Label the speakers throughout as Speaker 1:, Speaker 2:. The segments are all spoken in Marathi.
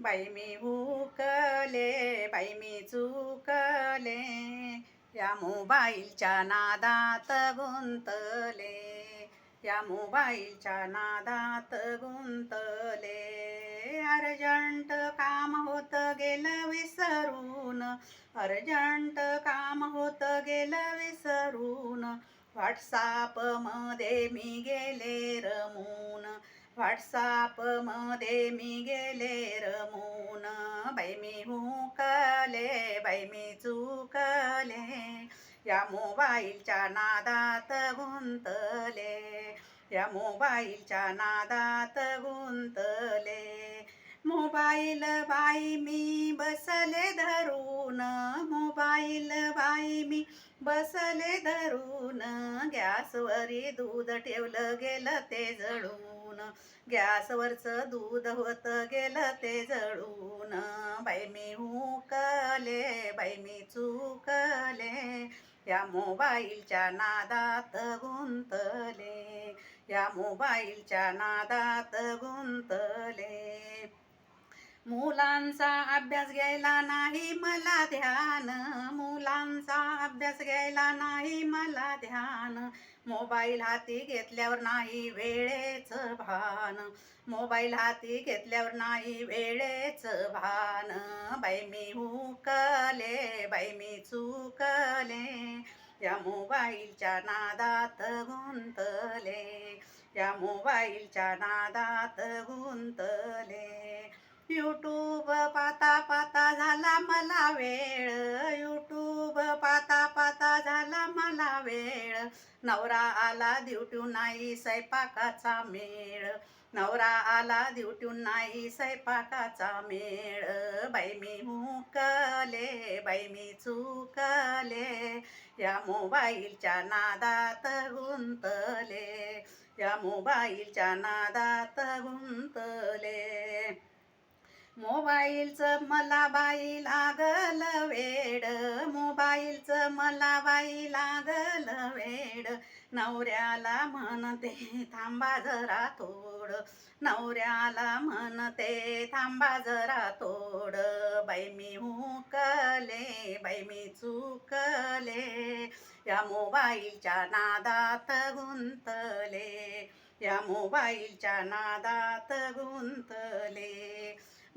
Speaker 1: बाई मी भूकले बाई मी चुकले या मोबाईलच्या नादात गुंतले या मोबाईलच्या नादात गुंतले. अर्जंट काम होत गेलं विसरून अर्जंट काम होत गेलं विसरून व्हॉट्सअपमध्ये मी गेले रमून व्हॉट्सॲप मध्ये मी गेले रमून बाई मी हुकले बाई मी चुकले. या मोबाईलच्या नादात गुंतले. या मोबाईलच्या नादात गुंतले. मोबाईल बाई मी बसले बसले धरून गॅसवरी दूध ठेवलं गेलं ते जळून. गॅसवरचं दूध होतं गेलं ते जळून. बाई मी हुकले बाई मी चुकले या मोबाईलच्या नादात गुंतले या मोबाईलच्या नादात गुंतले. मुलांचा अभ्यास घ्यायला नाही मला ध्यान. मुलांचा अभ्यास घ्यायला नाही मला ध्यान. मोबाईल हाती घेतल्यावर नाही वेळेच भान. मोबाईल हाती घेतल्यावर नाही वेळेच भान. बाई मी हुकले बाई मी चुकले. या मोबाईलच्या नादात गुंतले. या मोबाईलच्या नादात गुंतले. यूट्यूब पाता पाता झाला मला वेळ. यूट्यूब पाता पाता झाला मला वेळ. नवरा आला ड्युट्यून नाही स्वयंपाकाचा मेळ. नवरा आला ड्युट्यून नाही स्वयंपाकाचा मेळ. बाई मी हुकले बाई मी चुकले. या मोबाईलच्या नादात गुंतले. या मोबाईलच्या नादात गुंतले. मोबाईलचं मला बाई लागल वेड. मोबाईलचं मला बाई लागल वेड. नवऱ्याला म्हणते थांबा जरा थोड. नवऱ्याला म्हणते थांबा जरा थोड. बाई मी हुकले. बाई मी चुकले. या मोबाईलच्या नादात गुंतले. या मोबाईलच्या नादात गुंतले.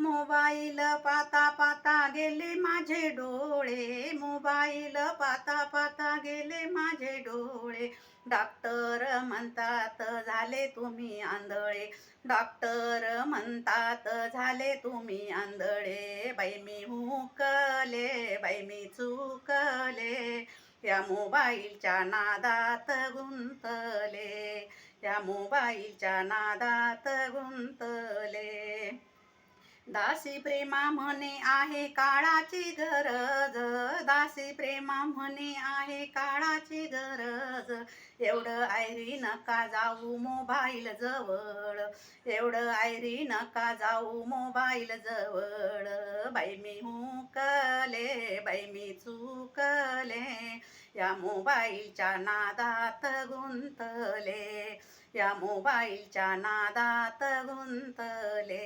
Speaker 1: मोबाईल पाता पाता गेले माझे डोळे. मोबाईल पाता पाता गेले माझे डोळे. डॉक्टर म्हणतात झाले तुम्ही आंधळे. डॉक्टर म्हणतात झाले तुम्ही आंधळे. बाई मी हुकले. बाई मी चुकले. या मोबाईलच्या नादात गुंतले. या मोबाईलच्या नादात गुंतले. दासी प्रेमा म्हणे आहे काळाची गरज. दासी प्रेमा म्हणे आहे काळाची गरज. एवढं आयरी नका जाऊ मोबाईल जवळ. एवढं आयरी नका जाऊ मोबाईल जवळ. बाई मी हुकले बाई मी चुकले. या मोबाईलच्या नादात गुंतले. या मोबाईलच्या नादात गुंतले.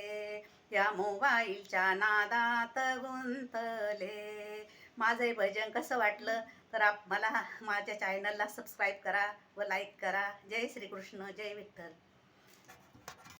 Speaker 1: या मोबाईलच्या नादात गुंतले. माझं हे भजन कसं वाटलं? तर आप मला माझ्या चॅनलला सबस्क्राईब करा व लाईक करा. जय श्रीकृष्ण जय विठ्ठल.